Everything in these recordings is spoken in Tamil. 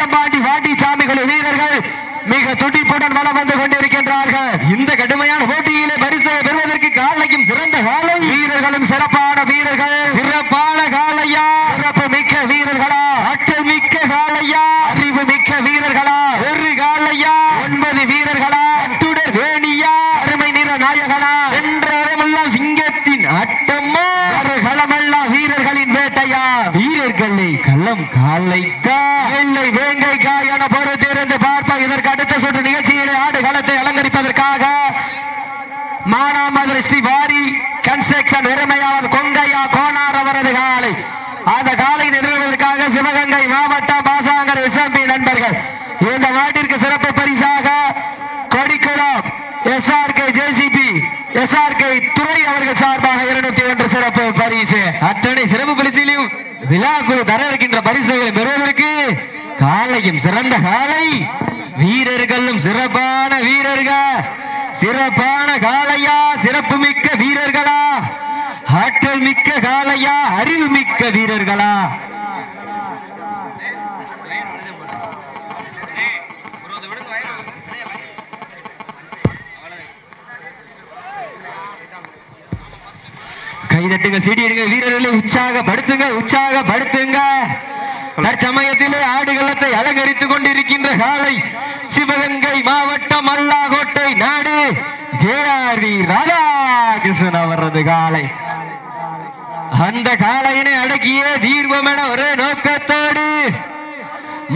கருப்பாயூரணி ஐயம்பாண்டி வாடி சாமிகள் வீரர்கள் மிக துடிப்புடன் வலம் வந்து கொண்டிருக்கின்றார்கள். இந்த கடுமையான போட்டியிலே பரிசை பெறுவதற்கு காலையும் சிறந்த காலை. வீரர்களும் சிறப்பான வீரர்கள். சிறப்பான காலையா? சிறப்பு மிக்க வீரர்களா? ஆற்றல் மிக்க காலையா? அறிவு மிக்க வீரர்களா? ஒரு காலையா? ஒன்பது வீரர்களா? அத்துடர் வேணியா? அருமை நிற நாயகனா? என்றெல்லாம் சிங்கத்தின் அட்டமோ ஒரு களமெல்லாம் வீரர்களின் வேட்டையா களம் காலைக்கா. இல்லை வேங்கைக்கா என பொறுத்திருந்து பார்ப்போம். இதற்கு அடுத்த சுற்று நிகழ்ச்சியிலே ஆடு களத்தை அலங்கரிப்பதற்காக மானாமதுரை ஸ்ரீ வாரி கன்ஸ்ட்ரக்ஷன் உரிமையாளர் கொங்கையா கோனார் அவரது காலை. அந்த காலை நிறுவுவதற்காக சிவகங்கை மாவட்டம் பாசாங்கர் எஸ்எம்பி நண்பர்கள். இந்த நாட்டிற்கு சிறப்பு பரிசாக கொடிக்குளம் எஸ்ஆர்கே ஜேசிபி எஸ்ஆர்கே துறை அவர்கள் சார்பாக இருநூத்தி ஒன்று சிறப்பு பரிசு. அத்தனை சிறப்பு பரிசிலையும் விழாக்குழு தர இருக்கின்ற பரிசுகளை பெறுவதற்கு காலையும் சிறந்த காலை வீரர்களும் சிறப்பான வீரர்கள்? சிறப்பான காலையா? சிறப்பு மிக்க வீரர்களா? ஆற்றல் மிக்க காலையா? அறிவு மிக்க வீரர்களா? கைதட்டுங்க சீடிடுங்க வீரர்களை உற்சாகப்படுத்துங்க உற்சாகப்படுத்துங்க. தற்சமயத்திலே ஆடுகளத்தை அலங்கரித்துக் கொண்டிருக்கின்ற காலை சிவகங்கை மாவட்டம் அல்லாகோட்டை நாடு. ஏஆர்வி ராதாகிருஷ்ணன் அவரது காலை. அந்த காளையினை அடக்கிய தீர்வம் என ஒரே நோக்கத்தோடு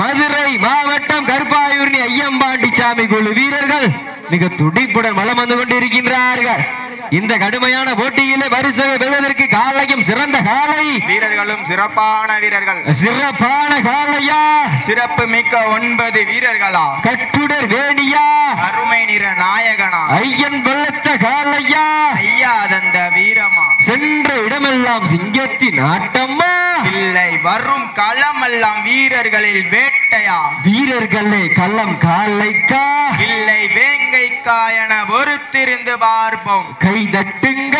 மதுரை மாவட்டம் கருப்பாயூர்னி ஐயம்பாண்டி சாமி குழு வீரர்கள் மிக துடிப்புடன் மலம் வந்து கொண்டிருக்கின்றார்கள். இந்த கடுமையான போட்டியிலே பரிசு பெறுவதற்கு காலையும் சிறந்த காலை. வீரர்களும் சிறப்பான வீரர்கள். சிறப்பான காலையா? சிறப்பு மிக்க ஒன்பது வீரர்களா? கட்டுடர் வேணியா? அருமை நிற நாயகனா? ஐயன் வெள்ளத்த காலையா? ஐயா தந்த வீரமா? சென்ற இடமெல்லாம் சிங்கத்தின் ஆட்டம்மா இல்லை வரும் களமெல்லாம் வீரர்களில் வேட்டையா வீரர்களே கள்ளம் காலைக்கா? இல்லை வேங்கைக்கா என பொறுத்திருந்து பார்ப்போம். கை தட்டுங்க.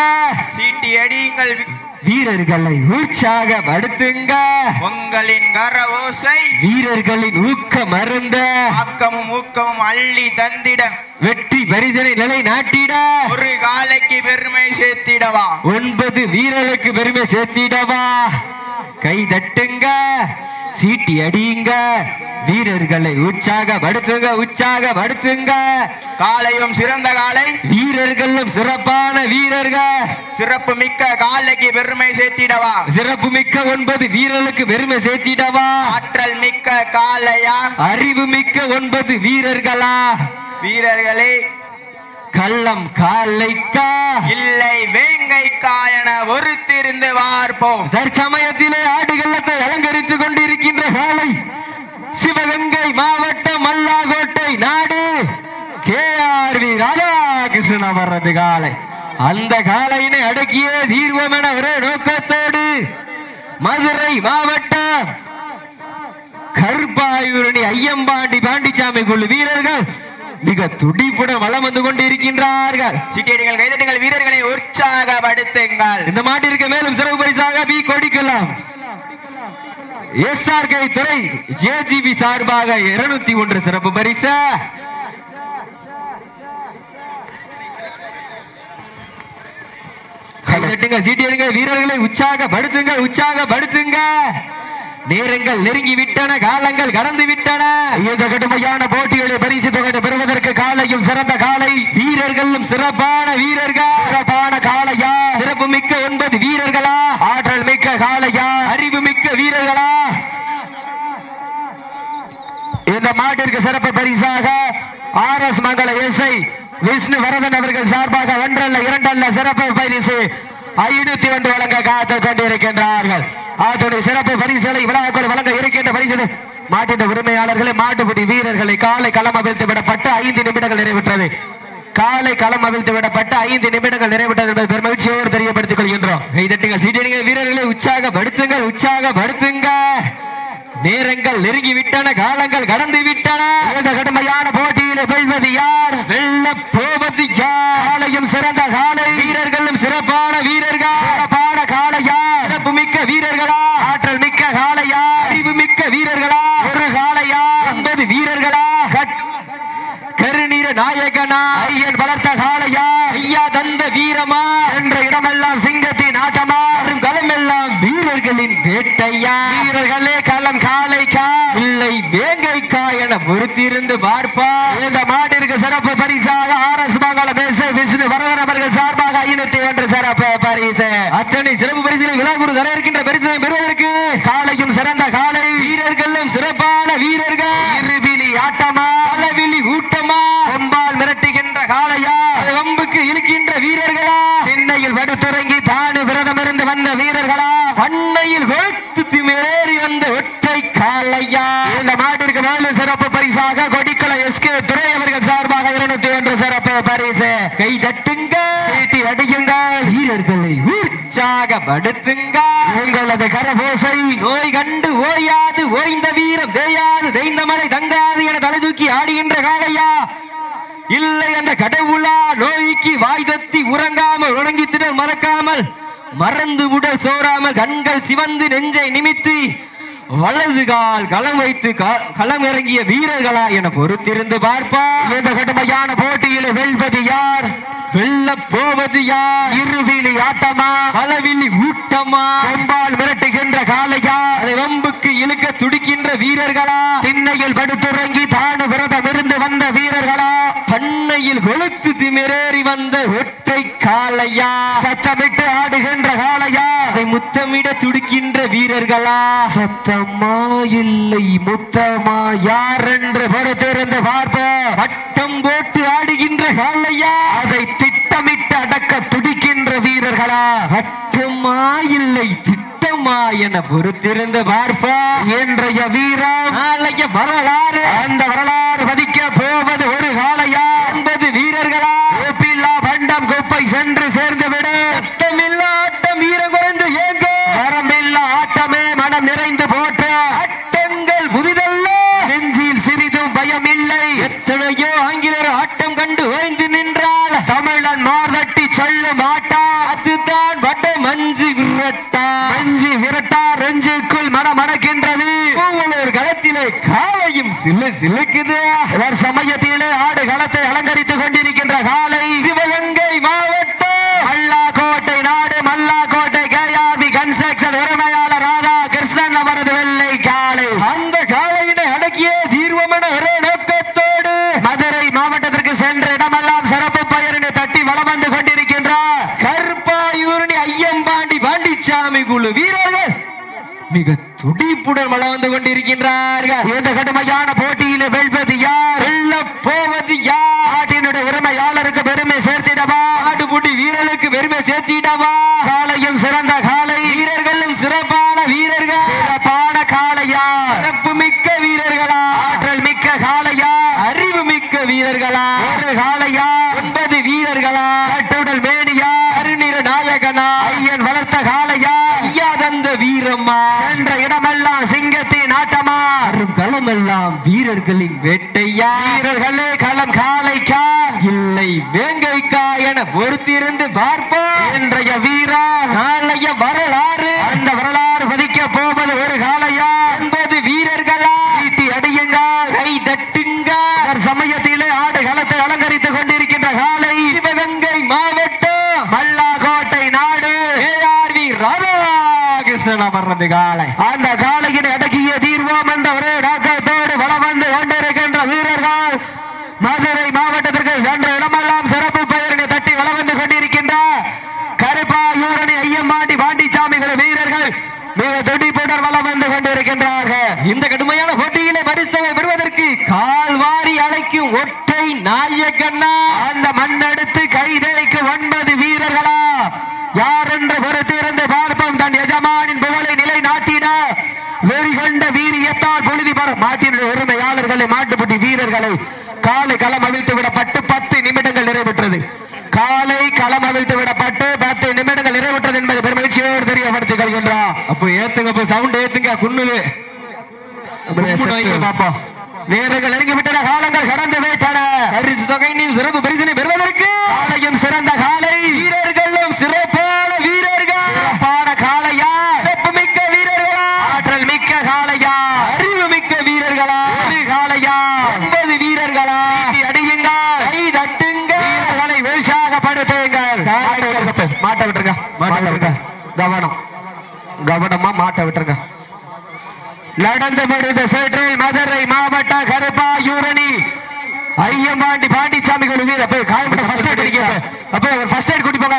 சீட்டி அடியுங்கள் வீரர்களை உற்சாகப்படுத்துங்க உங்களின் கர ஓசை வீரர்களின் ஊக்க மருந்த ஆக்கமும் ஊக்கமும் அள்ளி தந்திட. வெற்றி பரிசனை நிலை நாட்டிட. ஒரு காலைக்கு பெருமை சேர்த்திடவா? ஒன்பது வீரர்களுக்கு பெருமை சேர்த்திடவா? கை தட்டுங்க. சீட்டி அடியுங்க. வீரர்களை உற்சாகப்படுத்துங்க உற்சாகப்படுத்துங்க காலையும் சிறந்த காலை. வீரர்களும் சிறப்பான வீரர்கள். சிறப்பு மிக்க காலைக்கு பெருமை சேர்த்திடவா? சிறப்பு மிக்க ஒன்பது வீரர்களுக்கு பெருமை சேர்த்திடவா? ஆற்றல் மிக்க காளையா அறிவு மிக்க ஒன்பது வீரர்களா? வீரர்களே கள்ளம் காலைக்கா? இல்லை வேங்கைக்கா என ஒருத்திருந்து பார்ப்போம் தற்சமயத்திலே ஆடுகளத்தை அலங்கரித்துக் கொண்டிருக்கின்ற காலை சிவகங்கை மாவட்டம் மல்லாகோட்டை நாடு கேஆர்வி ராதாகிருஷ்ணன் அவரது காலை. அந்த காலையினை அடக்கிய தீர்வம் என ஒரே நோக்கத்தோடு மதுரை மாவட்டம் கருப்பாயூரணி ஐயம்பாண்டி பாண்டிச்சாமி குழு வீரர்கள் மிக துடிப்புடன் வலம் வந்து கொண்டிருக்கின்றார்கள். சிட்டியடிகள் கைதட்டுங்கள் வீரர்களை உற்சாகப்படுத்துங்கள். இந்த மாட்டிற்கு மேலும் சிறப்பு பரிசாக பி கொடிக்கலாம். எஸ்ஆர்கே துறை ஜேஜிபி சார்பாக இருநூத்தி ஒன்று சிறப்பு பரிசு. சீட்டியடுங்க வீரர்களை உற்சாகப்படுத்துங்க உற்சாகப்படுத்துங்க நேரங்கள் நெருங்கி விட்டன காலங்கள் கடந்து விட்டன இந்த கடுமையான போட்டிகளை பரிசு தொகை பெறுவதற்கு காலையும் சிறந்த காலை. வீரர்களும் சிறப்பான வீரர்கள். சிறப்பான காளையா? சிறப்பு மிக்க ஒன்பது வீரர்களா? ஆற்றல் மிக்க காளையா? அறிவு மிக்க வீரர்களா? இந்த மாட்டிற்கு சிறப்பு பரிசாக R S Mangala SI Vishnu Varadhan அவர்கள் சார்பாக ஒன்றல்ல இரண்டல்ல சிறப்பு பரிசு. ஐநூத்தி ஒன்று வழங்க காத்து கொண்டிருக்கின்றார்கள். அதனுடைய சிறப்பு பரிசுகளை விழாக்கள் வழங்க இருக்கின்ற பரிசு மாட்டின் உரிமையாளர்களை மாட்டுப்படி வீரர்களை காலை களம் அவிழ்த்து விடப்பட்டு ஐந்து நிமிடங்கள் நிறைவேற்றது. காலை களம் அவிழ்த்து விடப்பட்டு ஐந்து நிமிடங்கள் நிறைவேற்றது என்பது பெருமகிழ்ச்சியோடு தெரியப்படுத்திக் கொள்கின்றோம். கைதட்டுங்கள் சீட்டடிங்க வீரர்களை உற்சாகப்படுத்துங்கள் உற்சாகப்படுத்துங்க நேரங்கள் நெருங்கி விட்டன காலங்கள் கடந்து விட்டன இந்த கடுமையான போட்டியில் வெல்வது யார்? வெல்ல போவது யார்? காலையும் சிறந்த காலை. வீரர்களும் சிறப்பான வீரர்கள். சிறப்பான காலை வீரர்களா? ஆற்றல் மிக்க காளையா? அறிவு மிக்க வீரர்களா? ஒரு காளையா? ஒன்பது வீரர்களா? கருநீர நாயகனா ஐயன் வளர்த்த காளையா ஐயா தந்த வீரமா? என்ற இடமெல்லாம் சிங்கத்தின் ஆட்டமா? களமெல்லாம் வீரர்களின் வேட்டையா? வீரர்களே களம் காளைக்கா இல்லை வேங்கைக்கா என பொறுத்திருந்து பார்ப்பா. இந்த மாட்டிற்கு சிறப்பு பரிசாக R S Mangalam S Vishnu Varadhan அவர்கள் சார்பாக ஐநூத்தி ஒன்று சிறப்பு பரிசு. அத்தனை சிறப்பு பரிசுகளை விழாக்குறு தர இருக்கின்ற பரிசினை பெறுவதற்கு காலையும் சிறந்த காலை. வீரர்களும் சிறப்பான வீரர்கள். இருவிழி ஆட்டமா அளவிழி ஊட்டமா கொம்பால் மிரட்டுகின்ற காளையா அது வம்புக்கு இழுக்கின்ற வீரர்களா சென்னையில் வடுத்துறங்கி தானு விரதம் இருந்து வந்த வீரர்களா? பண்ணையில் வெளுத்து திமிரேறி வந்த ஒற்றை காளையா? இந்த மாட்டிற்கு மேலும் சிறப்பு பரிசாக கொடிக்கல எஸ்கே துறை அவர்கள் சார்பாக இருநூத்தி ஒன்று சிறப்பு பரிசு. கை தட்டுங்க. சீட்டி அடியுங்கள். வீரர்களை உற்சாகப்படுத்துங்க உங்களது கரபோசை. நோய் கண்டு ஓயாது ஓய்ந்த வீரம் தேயாது தெய்ந்த மலை தங்காது என தலை தூக்கி ஆடுகின்ற காளையா? இல்லை அந்த கடவுளா நோய்க்கு வாய் தத்தி உறங்காமல் உறங்கித்திட மறக்காமல் மறந்து உடல் சோறாமல் கண்கள் சிவந்து நெஞ்சை நிமித்து வலது கால் களம் வைத்து களம் இறங்கிய வீரர்களா என பொறுத்திருந்து பார்ப்பார் இந்த கடுமையான போட்டியில் வெல்வது யார்? வெல்ல போவது யார் இருவிழி ஆட்டமா? பலவிழி ஊட்டமா? கொம்பால் மிரட்டுகின்ற காளையா? அதை வம்புக்கு இழுக்க துடிக்கின்ற வீரர்களா? திண்ணையில் படுத்துறங்கி தானு விரதம் இருந்து வந்த வீரர்களா? பண்ணையில் கொளுத்து திமிரேறி வந்த ஒற்றை காளையா? சத்தமிட்டு ஆடுகின்ற காளையா? அதை முத்தமிட துடிக்கின்ற வீரர்களா? சத்தமா இல்லை முத்தமா? யார் என்று பொறுத்திருந்து பார்ப்போம். வட்டம் போட்டு ஆடுகின்ற காளையா? அதை திட்டமிட்டு அடக்க துடிக்கின்ற வீரர்களா? வட்டமா இல்லை திட்டமா என பொறுத்திருந்து பார்ப்பா இன்றைய வீரம் நாளைய வரலாறு. அந்த வரலாறு பதிக்க போவது அதுதான் வட மஞ்சு விரட்டா மஞ்சு விரட்டா ரெஞ்சுக்குள் மனம் அடக்கின்றது ஒவ்வொரு களத்திலே காலையும் சிலு சிலுக்குது ஒரு சமயத்திலே ஆடு களத்தை அலங்கரித்துக் கொண்டிருக்கின்ற காலை சிவகங்கை மாவட்டம் மல்லாக்கோட்டை நாடு மல்லாக்கோட்டை கேஆர்பி கன்ஸ்ட்ரக்ஷன் உரிமையாளர் ராதா கிருஷ்ணன் அவரது வெள்ளை காலை அந்த காலையினை அடக்கிய தீர்வம் என ஒரே நோக்கத்தோடு மதுரை மாவட்டத்திற்கு சென்ற இடமெல்லாம் சிறப்பு பெயரினை தட்டி வலம் வந்து கொண்டிருக்கின்றார் கருப்பாயூரணி பாண்டிச்சாமி குழு வீரர்கள் மிக துடிப்புடன் வளம் வந்து கொண்டிருக்கின்றார்கள். இந்த கடுமையான போட்டியிலே வெல்வது யார்? வெல்ல போவது யார்? நாட்டினுடைய உரிமையாளருக்கு பெருமை சேர்த்திடவா? ஆடுபுட்டி வீரர்களுக்கு பெருமை சேர்த்திடவா? காலையும் சிறந்த காலை. வீரர்களும் சிறப்பான வீரர்கள். சிறப்பான காளையா? சிறப்பு மிக்க வீரர்களா? ஆற்றல் மிக்க காளையா? அறிவு மிக்க வீரர்களா? ஒரு காளையா? ஒன்பது வீரர்களா? கட்டுடல் மேனியா? கருநிற நாயகனா ஐயன் வளர்த்த காளையா ஐயா வீரம்மா என்ற இடமெல்லாம் சிங்கத்தின் ஆட்டமா? களமெல்லாம் வீரர்களின் வேட்டையா? வீரர்களே களம் காளைக்கா இல்லை வேங்கைக்கா என பொறுத்திருந்து பார்ப்போம். இன்றைய வீரா? நாளைய வரலாறு. அந்த வரலாறு பதிக்க போவது ஒரு காளையா? என்பது வீரர்களா சீட்டி அடியுங்க கை தட்டுங்க சமயத்திலே ஆடு களத்தை அலங்கரித்துக் கொண்டிருக்கின்ற காலை சிவகங்கை மாவட்டம் மல்லாக்கோட்டை நாடு ஏஆர்வி அவரது காலை அந்த காலையின் அடக்கிய தீர்வோம் என்ற ஒரே நோக்கத்தோடு வளம் வந்து கொண்டிருக்கின்ற வீரர்கள். மதுரை மாவட்டத்திற்கு சென்ற இடமெல்லாம் சிறப்பு பெயரினை தட்டி வளம் வந்து கொண்டிருக்கின்ற கருப்பாயூரணி ஐயம்பாண்டி பாண்டிச்சாமிகள் வீரர்கள் மிக துடிப்புடன் வளம் வந்து கொண்டிருக்கின்றார்கள். இந்த கடுமையான போட்டியிலே பரிசை பெறுவதற்கு கால்வாரி அழைக்கும் ஒற்றை நாயகண்ணா அந்த மண்ணெடுத்து கைதேக்கு ஒன்பது வீரர்களா? யார் என்று பொறுத்திருந்து பார்ப்போம் தன் எஜமானின் புகழை நிலை நாட்டிட வீரியத்தால் பொழுதி பெற மாட்டினுடைய உரிமையாளர்களை மாட்டுப்பட்டி வீரர்களை காலை களம் அவிழ்த்து விடப்பட்டு பத்து நிமிடங்கள் நிறைவுற்றது. காலை களம் அவிழ்த்து விடப்பட்டு பத்து நிமிடங்கள் நிறைவுற்றது என்பதை பெருமகிழ்ச்சியோடு தெரியப்படுத்திக் கொள்கின்றார். அப்போ ஏத்துங்க அப்போ சவுண்ட் ஏத்துங்க குன்னுது நேரங்கள் நெருங்கி விட்டன காலங்கள் கடந்து விட்டன. பரிசு தொகை சிறப்பு பரிசினை பெறுவதற்கு காலையும் சிறந்த காலை. வீரர்கள் சிறப்பான காளையா சிறப்புமிக்க மாடு வீரர்களா அடியுங்கள் கை தட்டுங்க வீரர்களை உற்சாகப்படுத்துங்கள் மாட்டை விட்டுருங்க மாட்டை விட்டுருங்க. கவனம். கவனமா மாட்டை விட்டுருங்க. நடந்து முடிந்த சேற்றில் மதுரை மாவட்ட கருப்பாயூரணி ஐயம்பாண்டி பாண்டிச்சாமி குழு வீரர் போய் காயப்பட்ட ஃபர்ஸ்ட் எய்ட் அடிக்க அப்போ ஃபர்ஸ்ட் எய்ட் கூட்டி போங்க.